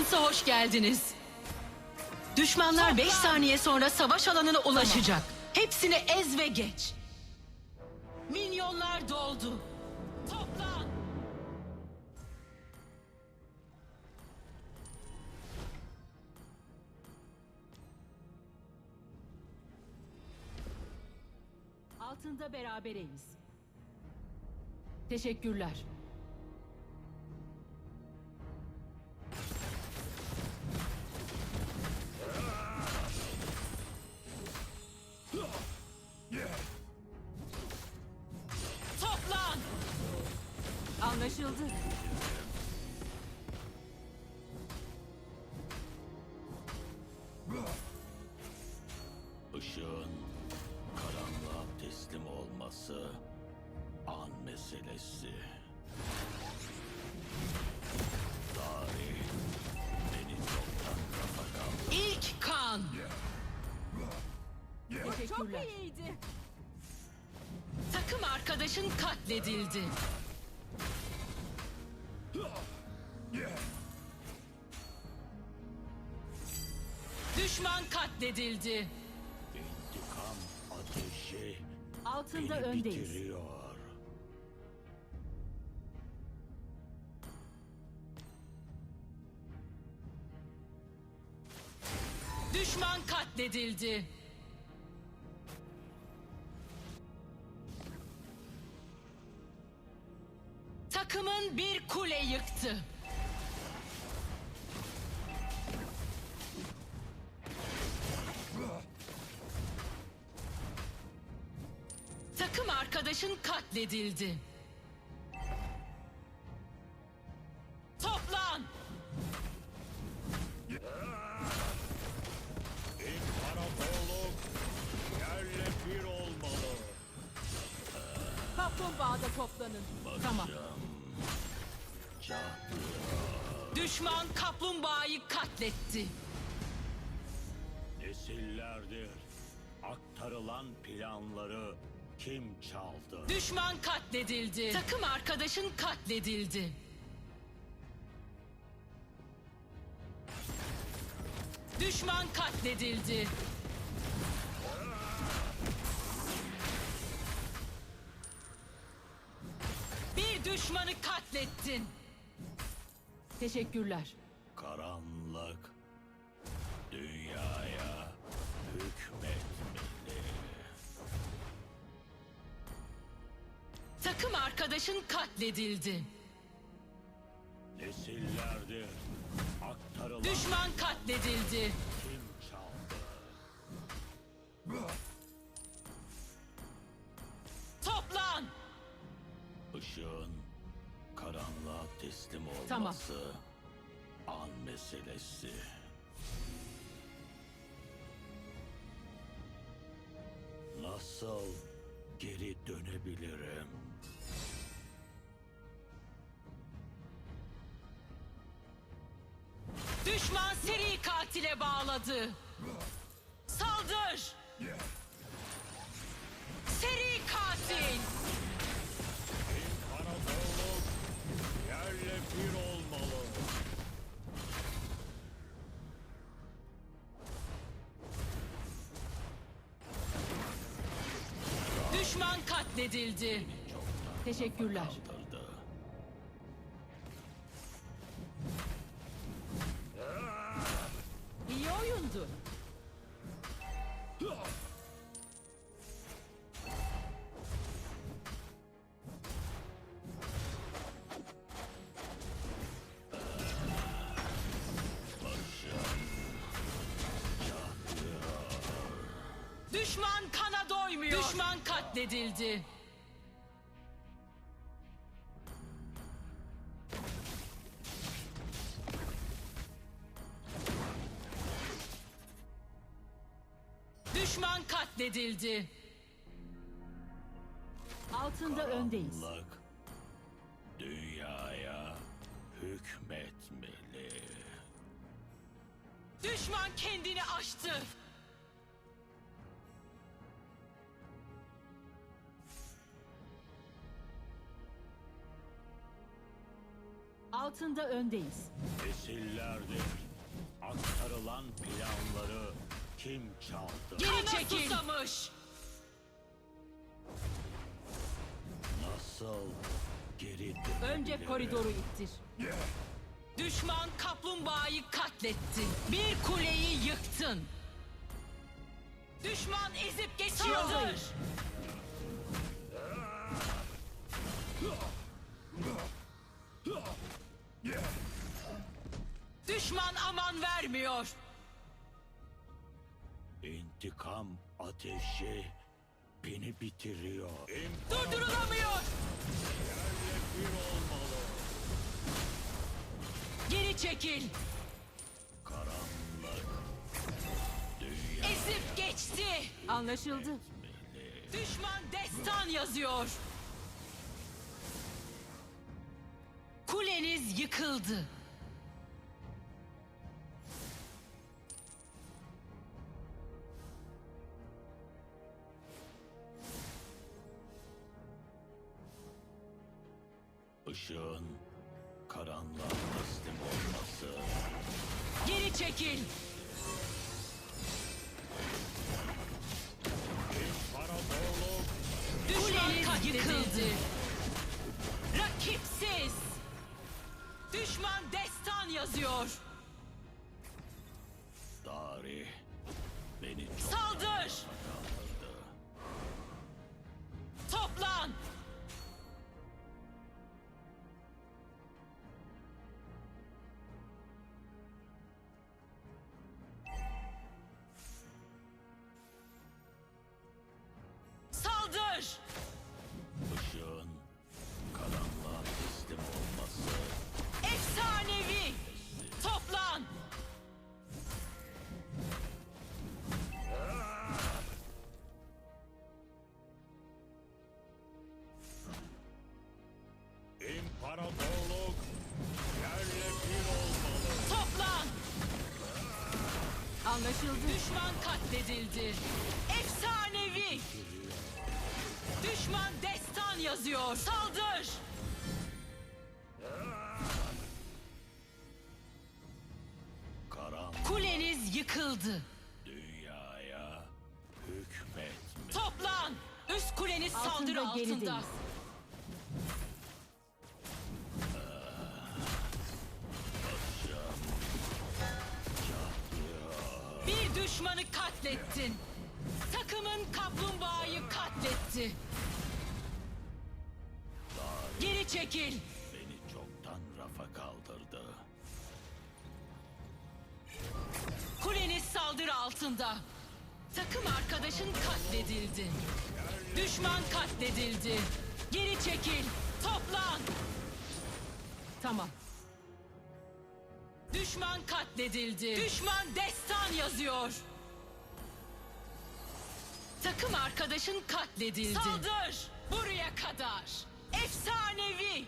Arenamıza hoş geldiniz. Düşmanlar 5 saniye sonra savaş alanına ulaşacak. Hepsini ez ve geç. Minyonlar doldu. Toplan. Altında berabereyiz. Teşekkürler. Anlaşıldı. Işığın karanlığa teslim olması an meselesi. Tarih beni çoktan kafadan İlk kan. Teşekkürler. iyiydi. Takım arkadaşın katledildi. Düşman katledildi. intikam ateşi Altında beni öndeyiz. bitiriyor. Düşman katledildi. Takımın bir kule yıktı. Takım arkadaşın katledildi. Toplan! İmparatorluk yerle bir olmalı. Kaplumbağada toplanın. Tamam. Cahtı Düşman kaplumbağayı katletti. nesillerdir aktarılan planları kim çaldı? Düşman katledildi. Takım arkadaşın katledildi. Düşman katledildi. Bir düşmanı katlettin. Teşekkürler. Arkadaşın katledildi. Nesillerdir aktarılan Düşman katledildi. kim çaldı? Toplan! Işığın karanlığa teslim olması Tamam. an meselesi. Nasıl geri dönebilirim? Düşman seri katile bağladı. Saldır! Seri katil! İmparatorluk yerle bir olmalı. Düşman katledildi. Teşekkürler. Katledildi. Düşman katledildi. Altında öndeyiz. Karanlık dünyaya hükmetmeli. Düşman kendini aştı. Altında öndeyiz. Nesillerdir aktarılan planları kim çaldı? Geri çekil. susamış. Nasıl geri dönebilirim? Önce koridoru ittir. Düşman kaplumbağayı katletti. Bir kuleyi yıktın. Düşman ezip geçiyordur. Düşman aman vermiyor. İntikam ateşi beni bitiriyor. Durdurulamıyor. Bir olmalı. Geri çekil. Karanlık. Dünya Ezip geçti. Anlaşıldı. Düşman destan yazıyor. Kuleniz yıkıldı. ışığın karanlığa teslim olması. Geri çekil. Kuleniz yıkıldı. Düşman destan yazıyor. tarih beni çok Saldır. İmparatorluk yerle bir olmalı. Toplan. Anlaşıldı. Düşman katledildi. Efsanevi. Düşman destan yazıyor. Saldır. Karan Kuleniz yıkıldı. dünyaya hükmetme. Toplan. Üst kuleniz Altında saldırı altında. gerideyiz. Bir düşmanı katlettin. Takımın kaplumbağayı katletti. Geri çekil. Beni çoktan rafa kaldırdı. Kuleniz saldırı altında. Takım arkadaşın katledildi. Düşman katledildi. Geri çekil. Toplan. Tamam. Düşman katledildi. Düşman destan yazıyor. Takım arkadaşın katledildi. Saldır. Buraya kadar. Efsanevi.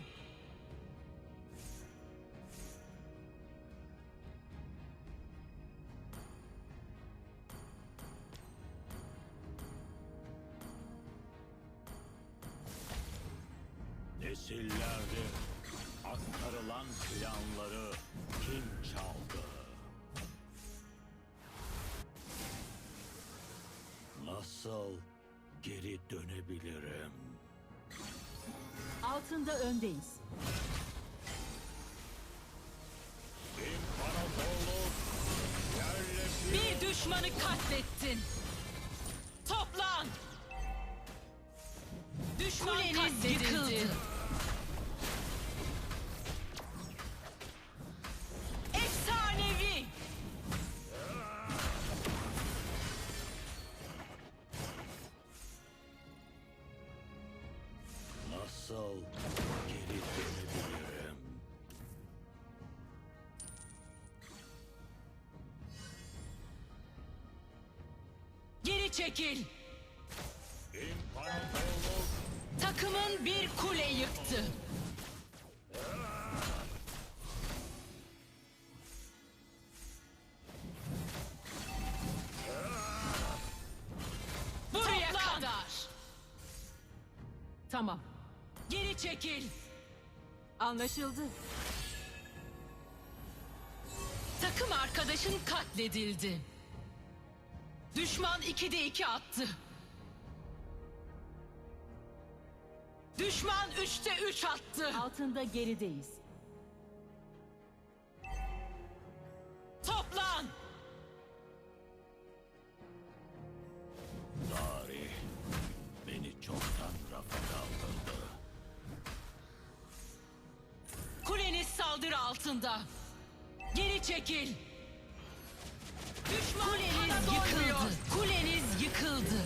Nesillerdir aktarılan planları Nasıl geri dönebilirim? Altında öndeyiz. İmparatorluk yerle bir düşmanı katlettin. Toplan. Düşman Kuleniz yıkıldı. Nasıl geri dönebilirim? Geri çekil. İmparatorluk Takımın bir kule yıktı. Anlaşıldı. Takım arkadaşın katledildi. Düşman 2'de 2 attı. Düşman 3'te 3 attı. Altında gerideyiz. Altında. Geri çekil. Düşman Kuleniz yıkıldı. Kuleniz yıkıldı.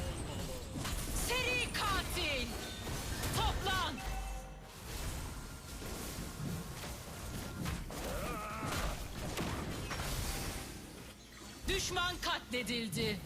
Seri katil. Toplan. Düşman katledildi.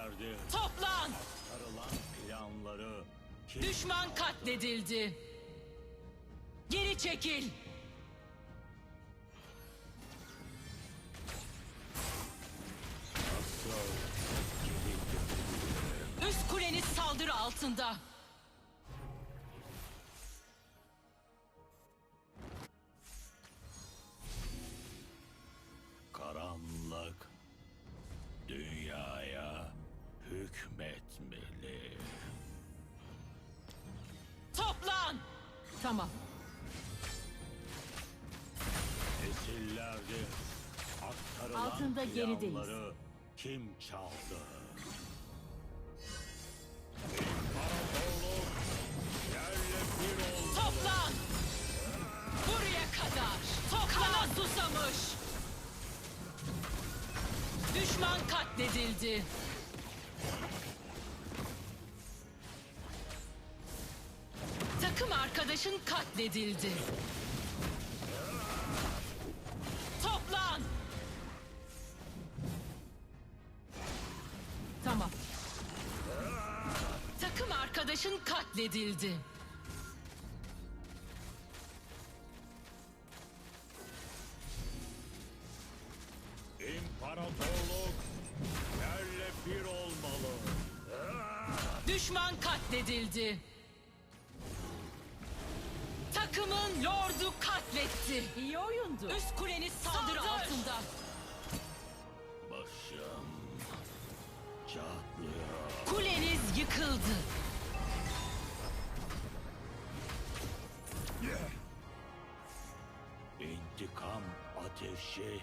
Nesillerdir Toplan. sarılan planları kim Düşman katledildi. Geri çekil. Üst kuleniz saldırı altında. Hükmetmeli. Toplan. Tamam. Nesillerdir aktarılan Altında gerideyiz. planları kim çaldı? İmparatorluk yerle bir olmalı. Toplan. Buraya kadar. Toplan susamış. Düşman katledildi. Arkadaşın katledildi. Toplan. Tamam. Takım arkadaşın katledildi. Yıkıldı. İntikam ateşi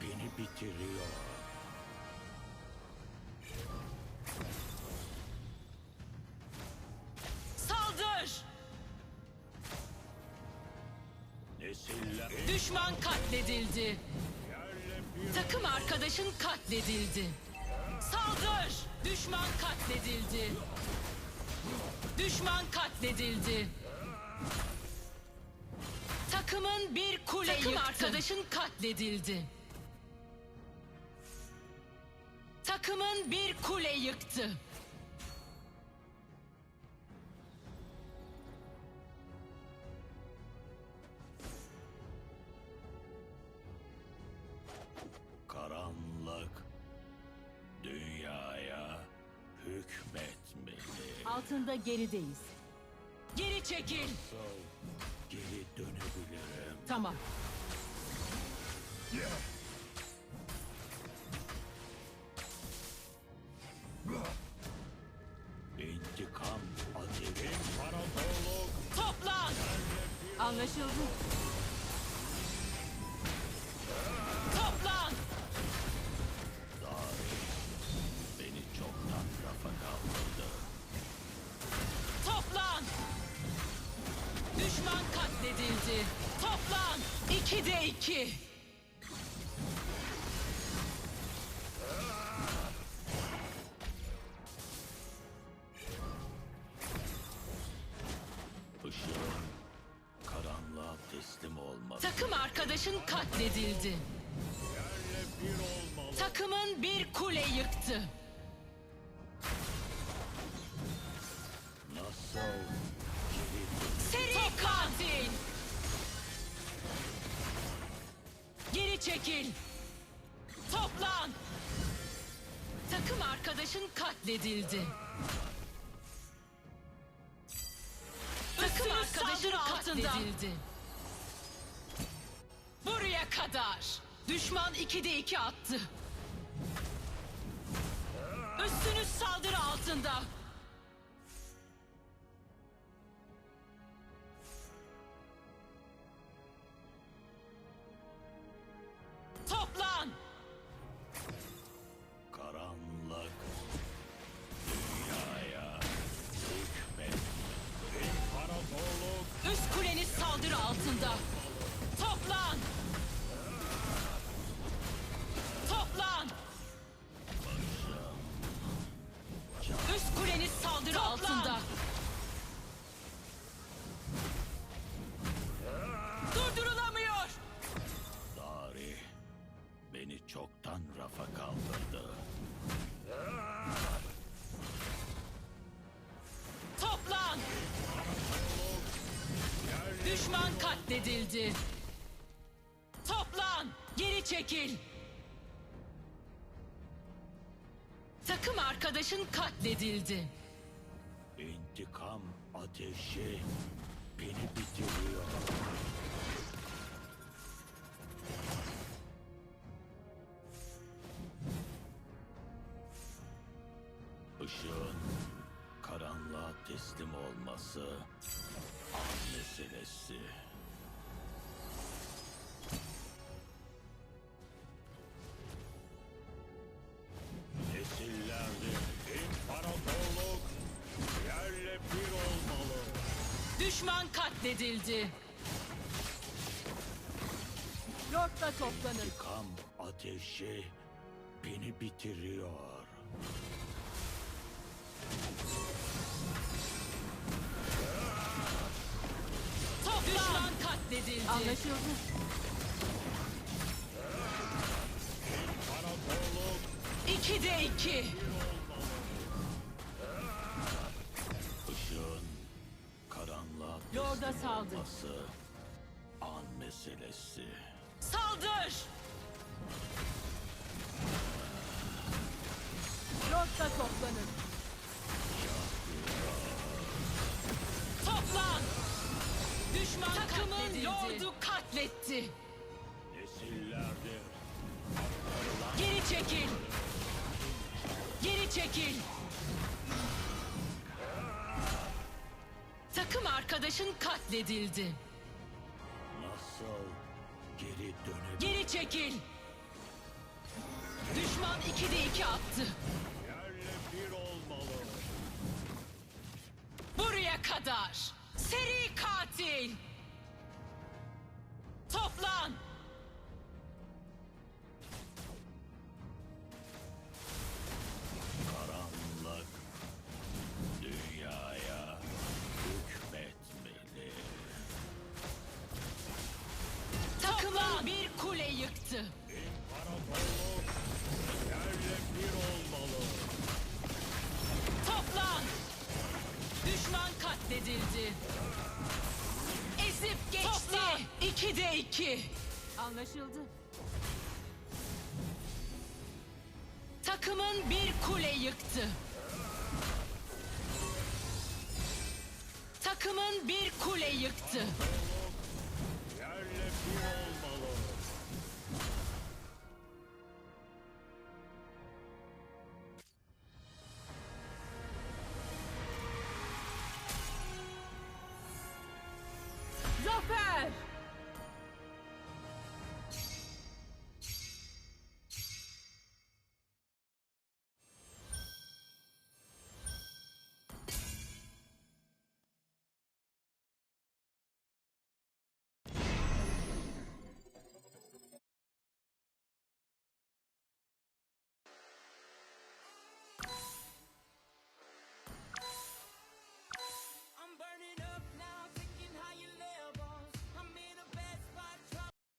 beni bitiriyor. Saldır. Nesiller Düşman katledildi. Takım arkadaşın katledildi. Saldır. Düşman katledildi. Düşman katledildi. Takımın bir kule Takım arkadaşın katledildi. Takımın bir kule yıktı. Altında gerideyiz. Geri çekil. Geri dönebilirim? Tamam. İntikam ateşi. İmparatorluk Toplan. Anlaşıldı. Takım arkadaşın katledildi. Bir. Takımın bir kule yıktı. Nasıl Seri katil. Geri çekil. Toplan. Takım arkadaşın katledildi. Takım arkadaşın katledildi. Buraya kadar. Düşman 2'de 2 attı. Üstünüz saldırı altında. Katledildi. Toplan. Geri çekil. Takım arkadaşın katledildi. İntikam ateşi beni bitiriyor. Işığın karanlığa teslim olması an meselesi. Katledildi. Lord'la toplanın. İntikam ateşi beni bitiriyor. Toplan. Düşman katledildi. Anlaşıldı. İmparatorluk 2'de 2. Lord'a teslim saldır. olması an meselesi. Saldır. Lord'la toplanın. Toplan. Düşman Takımın lordu katletti. Nesillerdir Geri çekil. Geri çekil. Arkadaşın katledildi. nasıl geri dönebilir? Geri çekil. Düşman 2'de 2 attı. Yerle bir olmalı. Buraya kadar. Seri katil. Toplan. Kule yıktı. İmparatorluk yerle bir olmalı. Toplan. Düşman katledildi. Ezip geçti. Toplan. 2'de 2. Anlaşıldı. Takımın bir kule yıktı. Takımın bir kule yıktı.